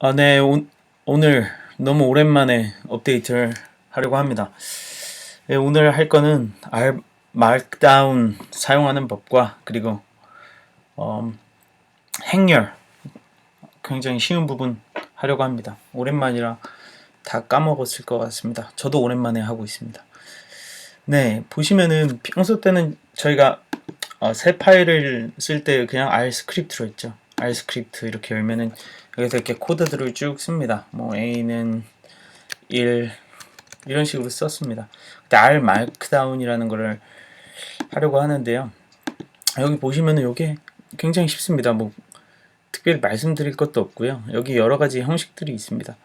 아, 네, 오, 오늘 너무 오랜만에 업데이트를 하려고 합니다. 네, 오늘 할 거는 R 마크다운 사용하는 법과 그리고 음, 행렬 굉장히 쉬운 부분 하려고 합니다. 오랜만이라 다 까먹었을 것 같습니다. 저도 오랜만에 하고 있습니다. 네, 보시면은 평소 때는 저희가 어, 새 파일을 쓸 때 그냥 R 스크립트로 했죠. R 스크립트 이렇게 열면은 여기서 이렇게 코드들을 쭉 씁니다. 뭐 A는 1 이런 식으로 썼습니다. 근데 R 마크다운이라는 거를 하려고 하는데요. 여기 보시면은 이게 굉장히 쉽습니다. 뭐 특별히 말씀드릴 것도 없고요. 여기 여러 가지 형식들이 있습니다.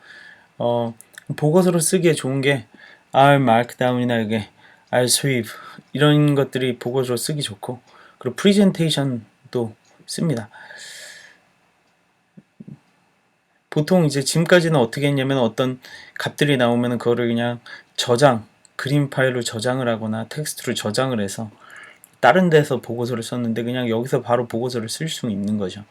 어, 보고서로 쓰기에 좋은 게 R 마크다운이나 이게 R sweep 이런 것들이 보고서로 쓰기 좋고 그리고 프리젠테이션도 씁니다. 보통 이제 지금까지는 어떻게 했냐면 어떤 값들이 나오면 그거를 그냥 저장, 그림 파일로 저장을 하거나 텍스트로 저장을 해서 다른 데서 보고서를 썼는데 그냥 여기서 바로 보고서를 쓸 수 있는 거죠.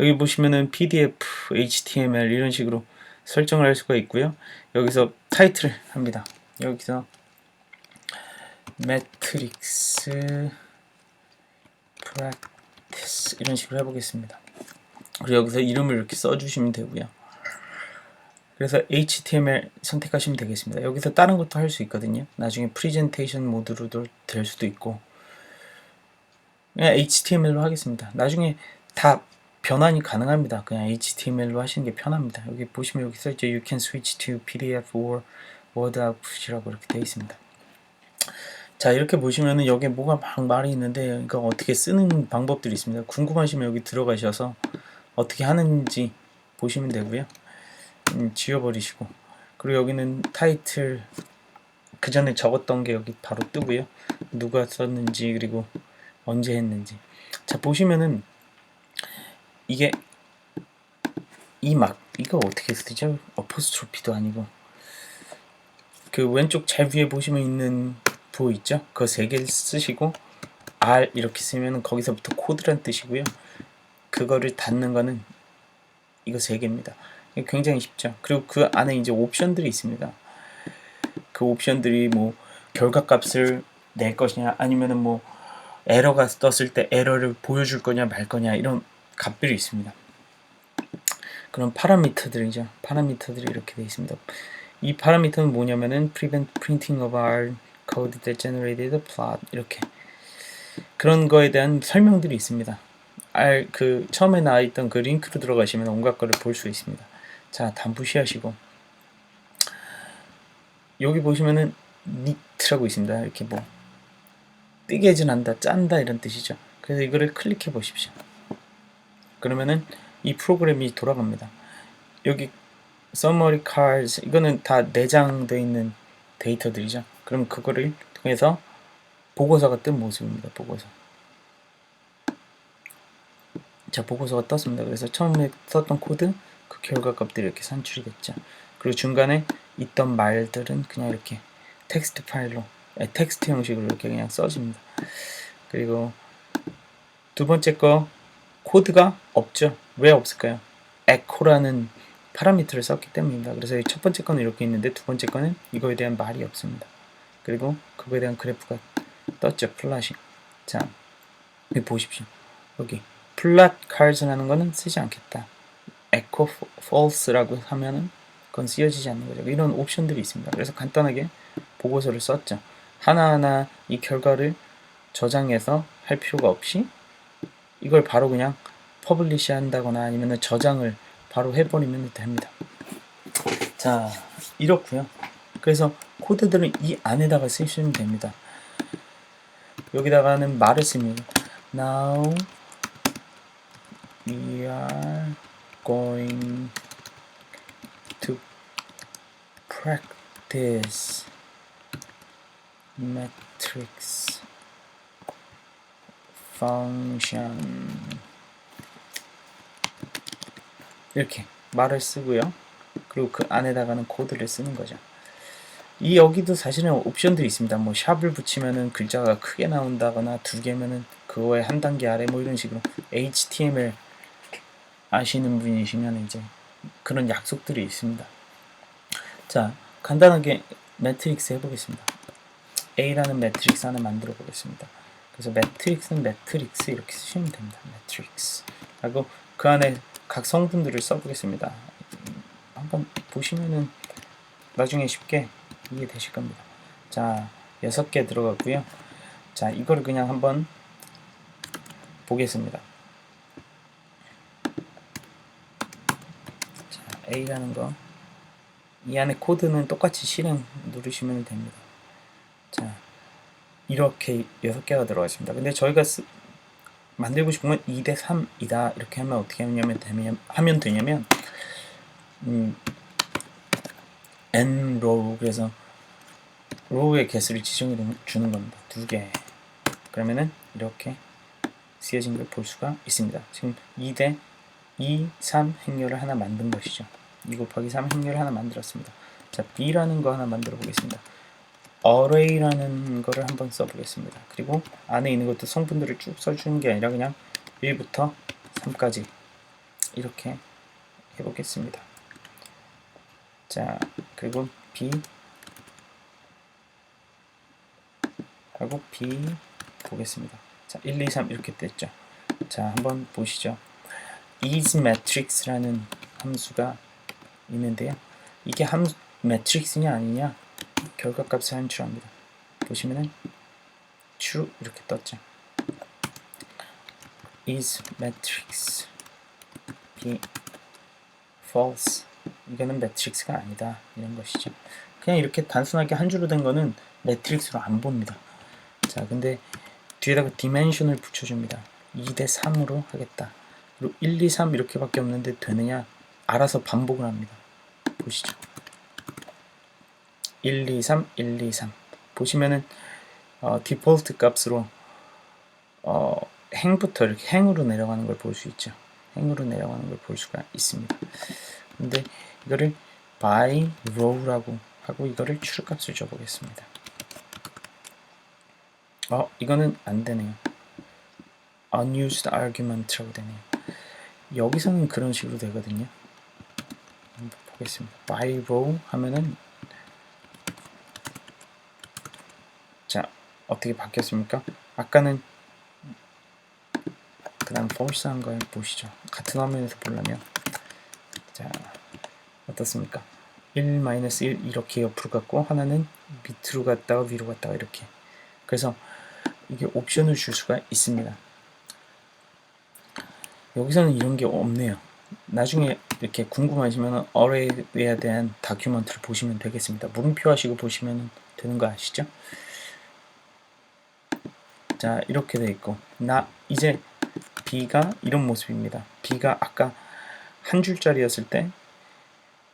여기 보시면은 PDF, HTML 이런 식으로 설정을 할 수가 있고요. 여기서 타이틀 합니다. 여기서 매트릭스 프랙티스 이런 식으로 해보겠습니다. 그리고 여기서 이름을 이렇게 써주시면 되고요. 그래서 HTML 선택하시면 되겠습니다. 여기서 다른 것도 할 수 있거든요. 나중에 프리젠테이션 모드로도 될 수도 있고 그냥 HTML로 하겠습니다. 나중에 다 변환이 가능합니다. 그냥 HTML로 하시는 게 편합니다. 여기 보시면 여기 써있죠. You can switch to PDF or Word output이라고 이렇게 되어 있습니다. 자 이렇게 보시면은 여기에 뭐가 막 말이 있는데 이거 어떻게 쓰는 방법들이 있습니다. 궁금하시면 여기 들어가셔서 어떻게 하는지 보시면 되고요. 음, 지워버리시고 그리고 여기는 타이틀 그 전에 적었던 게 여기 바로 뜨고요. 누가 썼는지 그리고 언제 했는지 자 보시면은 이게 이 막 이거 어떻게 쓰죠? 어포스트로피도 아니고 그 왼쪽 제일 위에 보시면 있는 부호 있죠? 그세 개를 쓰시고 R 이렇게 쓰면 거기서부터 코드란 뜻이고요. 그거를 닫는 거는 이거 세 개입니다. 굉장히 쉽죠. 그리고 그 안에 이제 옵션들이 있습니다. 그 옵션들이 뭐 결과 값을 낼 것이냐 아니면은 뭐 에러가 떴을 때 에러를 보여줄 거냐 말 거냐 이런 값들이 있습니다. 그런 파라미터들이죠. 파라미터들이 이렇게 되어 있습니다. 이 파라미터는 뭐냐면은 prevent printing of our code that generated plot 이렇게 그런 거에 대한 설명들이 있습니다. 알, 그 처음에 나와 있던 그 링크로 들어가시면 온갖 거를 볼 수 있습니다. 자, 다 무시하시고 여기 보시면은 니트라고 있습니다. 이렇게 뭐 뜨개질한다, 짠다 이런 뜻이죠. 그래서 이거를 클릭해 보십시오. 그러면은 이 프로그램이 돌아갑니다. 여기 summary cards 이거는 다 내장되어 있는 데이터들이죠. 그럼 그거를 통해서 보고서가 뜬 모습입니다. 보고서. 자, 보고서가 떴습니다. 그래서 처음에 썼던 코드 그 결과 값들이 이렇게 산출이 됐죠. 그리고 중간에 있던 말들은 그냥 이렇게 텍스트 파일로 아니, 텍스트 형식으로 이렇게 그냥 써집니다. 그리고 두 번째 거 코드가 없죠. 왜 없을까요? 에코라는 파라미터를 썼기 때문입니다. 그래서 첫 번째 거는 이렇게 있는데 두 번째 거는 이거에 대한 말이 없습니다. 그리고 그거에 대한 그래프가 떴죠. 플랫이. 자, 여기 보십시오. 여기 플랫 카드라는 거는 쓰지 않겠다. 에코 false라고 하면은 그건 쓰여지지 않는 거죠. 이런 옵션들이 있습니다. 그래서 간단하게 보고서를 썼죠. 하나하나 이 결과를 저장해서 할 필요가 없이 이걸 바로 그냥 퍼블리시 한다거나 아니면 저장을 바로 해버리면 됩니다. 자, 이렇고요. 그래서 코드들은 이 안에다가 쓰시면 됩니다. 여기다가는 말을 씁니다. Now we are going to practice matrix function 이렇게 말을 쓰고요. 그리고 그 안에다가는 코드를 쓰는 거죠. 이 여기도 사실은 옵션들이 있습니다. 뭐 샵을 붙이면은 글자가 크게 나온다거나 두 개면은 그거에 한 단계 아래 뭐 이런 식으로 HTML 아시는 분이시면 이제 그런 약속들이 있습니다. 자, 간단하게 매트릭스 해보겠습니다. A라는 매트릭스 하나 만들어 보겠습니다. 그래서 매트릭스는 매트릭스 이렇게 쓰시면 됩니다. 매트릭스 하고 그 안에 각 성분들을 써보겠습니다. 음, 한번 보시면은 나중에 쉽게 이해되실 겁니다. 자, 여섯 개 들어가고요. 자, 이걸 그냥 한번 보겠습니다. 자, A라는 거. 이 안에 코드는 똑같이 실행 누르시면 됩니다. 자, 이렇게 여섯 개가 들어가 있습니다. 근데 저희가 쓰, 만들고 싶은 건 2대 3이다. 이렇게 하면 어떻게 하냐면 되면 하면 되냐면 음, n 로우 그래서 로우의 개수를 지정해 주는 겁니다. 두 개. 그러면은 이렇게 쓰여진 걸 볼 수가 있습니다. 지금 2대 2, 3 행렬을 하나 만든 것이죠. 2 곱하기 3 행렬을 하나 만들었습니다. 자, B라는 거 하나 만들어 보겠습니다. array라는 거를 한번 써보겠습니다. 그리고 안에 있는 것도 성분들을 쭉 써주는 게 아니라 그냥 1부터 3까지 이렇게 해보겠습니다. 자, 그리고 B 하고 B 보겠습니다. 자, 1, 2, 3 이렇게 됐죠. 자, 한번 보시죠. Is matrix라는 함수가 있는데요. 이게 함수 매트릭스냐 아니냐 결과값을 산출합니다. 보시면은 true 이렇게 떴죠. is matrix b false 이거는 매트릭스가 아니다 이런 것이죠. 그냥 이렇게 단순하게 한 줄로 된 거는 매트릭스로 안 봅니다. 자, 근데 뒤에다가 디멘션을 붙여줍니다. 2대 3으로 하겠다. 그리고 1, 2, 3 이렇게밖에 없는데 되느냐? 알아서 반복을 합니다. 보시죠. 1, 2, 3, 1, 2, 3 보시면은 어, 디폴트 값으로 어, 행부터 이렇게 행으로 내려가는 걸 볼 수 있죠. 행으로 내려가는 걸 볼 수가 있습니다. 근데 이거를 by row라고 하고 이거를 추르값을 줘보겠습니다. 어, 이거는 안 되네요. unused argument라고 되네요. 여기서는 그런 식으로 되거든요. 한번 보겠습니다. by row 하면은 자 어떻게 바뀌었습니까? 아까는 그 다음 false한 걸 보시죠. 같은 화면에서 보려면 자 어떻습니까? 1-1 이렇게 옆으로 갔고 하나는 밑으로 갔다가 위로 갔다가 이렇게 그래서 이게 옵션을 줄 수가 있습니다. 여기서는 이런 게 없네요. 나중에 이렇게 궁금하시면 어레이에 대한 다큐멘트를 보시면 되겠습니다. 물음표 하시고 보시면 되는 거 아시죠? 자 이렇게 돼 있고 나 이제 B가 이런 모습입니다. B가 아까 한 줄짜리였을 때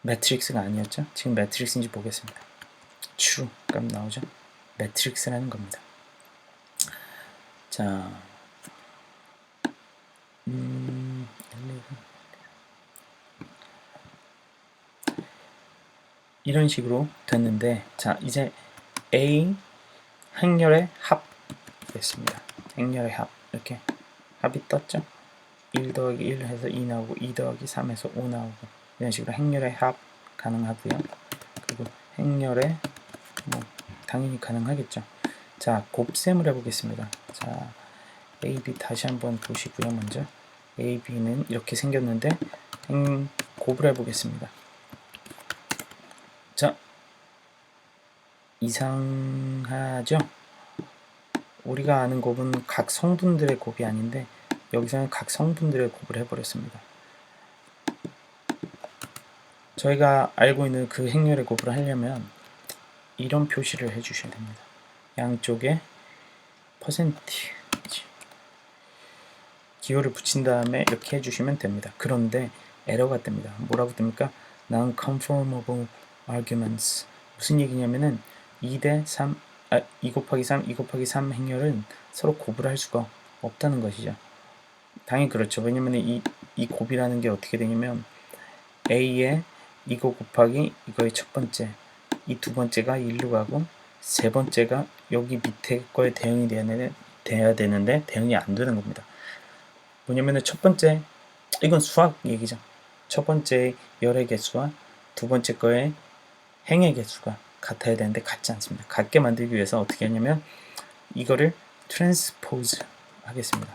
매트릭스가 아니었죠? 지금 매트릭스인지 보겠습니다. true 값 나오죠? 매트릭스라는 겁니다. 자, 이런 식으로 됐는데, 자, 이제 A 행렬의 합 됐습니다. 행렬의 합 이렇게 합이 떴죠? 1 더하기 1 해서 2 나오고 2 더하기 3 해서 5 나오고 이런 식으로 행렬의 합 가능하고요. 그리고 행렬의 뭐 당연히 가능하겠죠. 자, 곱셈을 해보겠습니다. 자, AB 다시 한번 보시고요. 먼저 AB는 이렇게 생겼는데 행, 곱을 해보겠습니다. 자, 이상하죠? 우리가 아는 곱은 각 성분들의 곱이 아닌데 여기서는 각 성분들의 곱을 해버렸습니다. 저희가 알고 있는 그 행렬의 곱을 하려면 이런 표시를 해주셔야 됩니다. 양쪽에 퍼센티지 기호를 붙인 다음에 이렇게 해주시면 됩니다. 그런데 에러가 뜹니다. 뭐라고 뜹니까? Non-conformable arguments 무슨 얘기냐면은 2대 3, 아, 2 곱하기 3, 2 곱하기 3 행렬은 서로 곱을 할 수가 없다는 것이죠. 당연히 그렇죠. 왜냐면 이, 이 곱이라는 게 어떻게 되냐면 A의 이거 곱하기 이거의 첫 번째 이 두 번째가 1로 가고 세 번째가 여기 밑에 거에 대응이 돼야, 되는데 대응이 안 되는 겁니다. 뭐냐면은 첫 번째 이건 수학 얘기죠. 첫 번째 열의 개수와 두 번째 거의 행의 개수가 같아야 되는데 같지 않습니다. 같게 만들기 위해서 어떻게 하냐면 이거를 트랜스포즈 하겠습니다.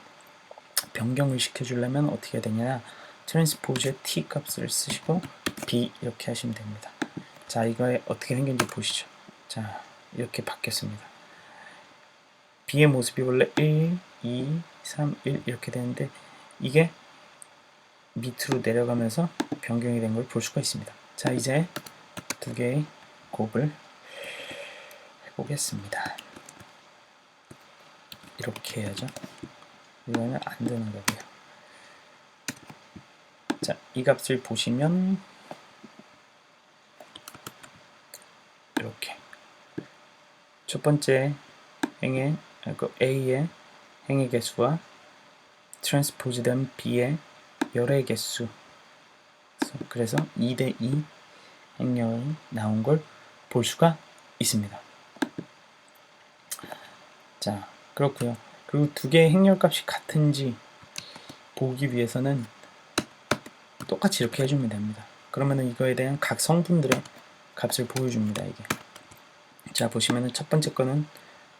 변경을 시켜주려면 어떻게 되냐 트랜스포즈의 t 값을 쓰시고 b 이렇게 하시면 됩니다. 자 이거에 어떻게 생겼는지 보시죠. 자 이렇게 바뀌었습니다. b의 모습이 원래 1, 2, 3, 1 이렇게 되는데 이게 밑으로 내려가면서 변경이 된 걸 볼 수가 있습니다. 자 이제 두 개의 곱을 해보겠습니다. 이렇게 해야죠. 이거는 안 되는 거고요. 자, 이 값을 보시면 이렇게 첫 번째 행의 그 A의 행의 개수와 트랜스포즈된 B의 열의 개수 그래서 2대 2 행렬이 나온 걸 볼 수가 있습니다. 자, 그렇고요. 그리고 두 개의 행렬 값이 같은지 보기 위해서는 똑같이 이렇게 해주면 됩니다. 그러면은 이거에 대한 각 성분들의 값을 보여줍니다. 이게. 자, 보시면은 첫 번째 거는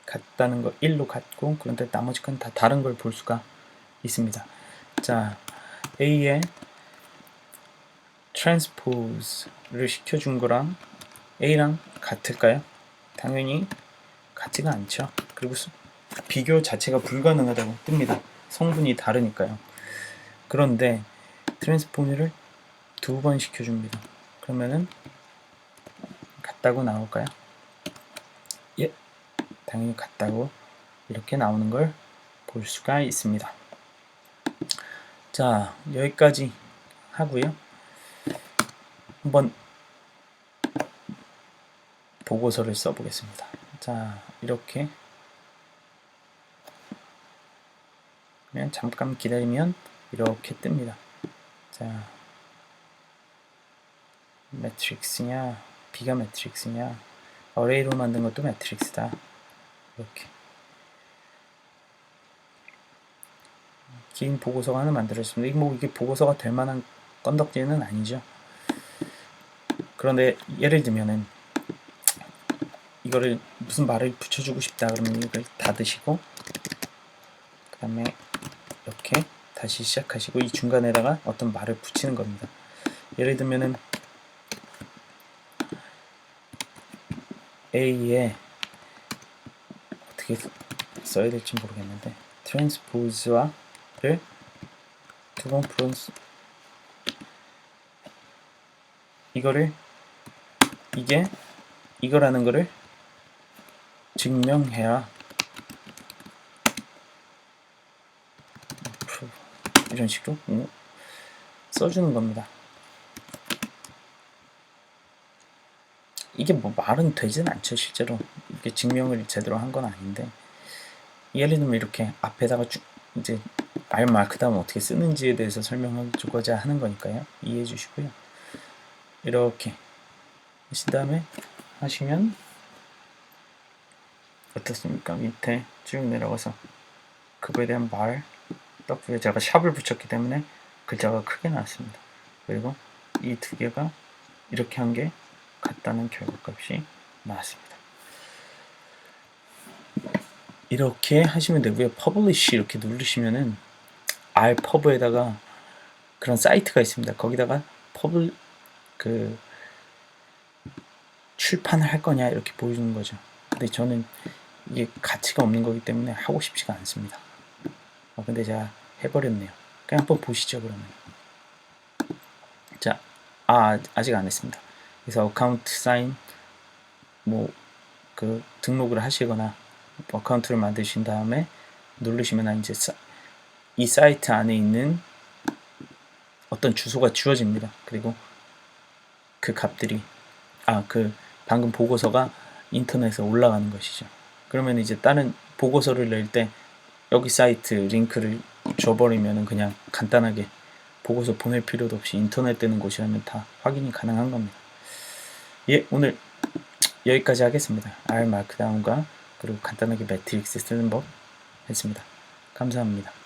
같다는 거 1로 같고 그런데 나머지 건 다 다른 걸 볼 수가 있습니다. 자, A의 transpose를 시켜준 거랑 A랑 같을까요? 당연히 같지가 않죠. 그리고 수, 비교 자체가 불가능하다고 뜹니다. 성분이 다르니까요. 그런데 트랜스포즈를 두 번 시켜줍니다. 그러면은 같다고 나올까요? 예, 당연히 같다고 이렇게 나오는 걸 볼 수가 있습니다. 자, 여기까지 하고요. 한번 보고서를 써보겠습니다. 자, 이렇게 그냥 잠깐 기다리면 이렇게 뜹니다. 자, 매트릭스냐, B가 매트릭스냐, 어레이로 만든 것도 매트릭스다. 이렇게. 긴 보고서가 하나 만들었습니다. 이게 뭐 이게 보고서가 될 만한 건덕지는 아니죠. 그런데 예를 들면은 이거를 무슨 말을 붙여주고 싶다 그러면 이걸 닫으시고 그 다음에 이렇게 다시 시작하시고 이 중간에다가 어떤 말을 붙이는 겁니다. 예를 들면은 A에 어떻게 써야 될지 모르겠는데 트랜스포즈와를 두번 프론스 이거를 이게 이거라는 거를 증명해야 이런 식으로 써주는 겁니다. 이게 뭐 말은 되진 않죠 실제로. 이게 증명을 제대로 한 건 아닌데. 예를 들면 이렇게 앞에다가 쭉 이제 알 마크 다음 어떻게 쓰는지에 대해서 설명해주고자 하는 거니까요. 이해해 주시고요. 이렇게 하신 다음에 하시면 어떻습니까 밑에 쭉 내려가서 그거에 대한 말 떡부에 제가 샵을 붙였기 때문에 글자가 크게 나왔습니다. 그리고 이 두 개가 이렇게 한 게 같다는 결과값이 나왔습니다. 이렇게 하시면 되고요. 퍼블리쉬 이렇게 누르시면은 R 퍼브에다가 그런 사이트가 있습니다. 거기다가 퍼블 그 출판을 할 거냐 이렇게 보여주는 거죠. 근데 저는 이게 가치가 없는 거기 때문에 하고 싶지가 않습니다. 어, 근데 제가 해버렸네요. 그냥 한번 보시죠, 그러면. 자, 아, 아직 안 했습니다. 그래서 어카운트 사인, 뭐, 그, 등록을 하시거나, 어카운트를 만드신 다음에 누르시면 이제 사, 이 사이트 안에 있는 어떤 주소가 주어집니다. 그리고 그 값들이, 아, 그, 방금 보고서가 인터넷에 올라가는 것이죠. 그러면 이제 다른 보고서를 낼 때 여기 사이트 링크를 줘버리면 그냥 간단하게 보고서 보낼 필요도 없이 인터넷 되는 곳이라면 다 확인이 가능한 겁니다. 예, 오늘 여기까지 하겠습니다. R 마크다운과 그리고 간단하게 매트릭스 쓰는 법 했습니다. 감사합니다.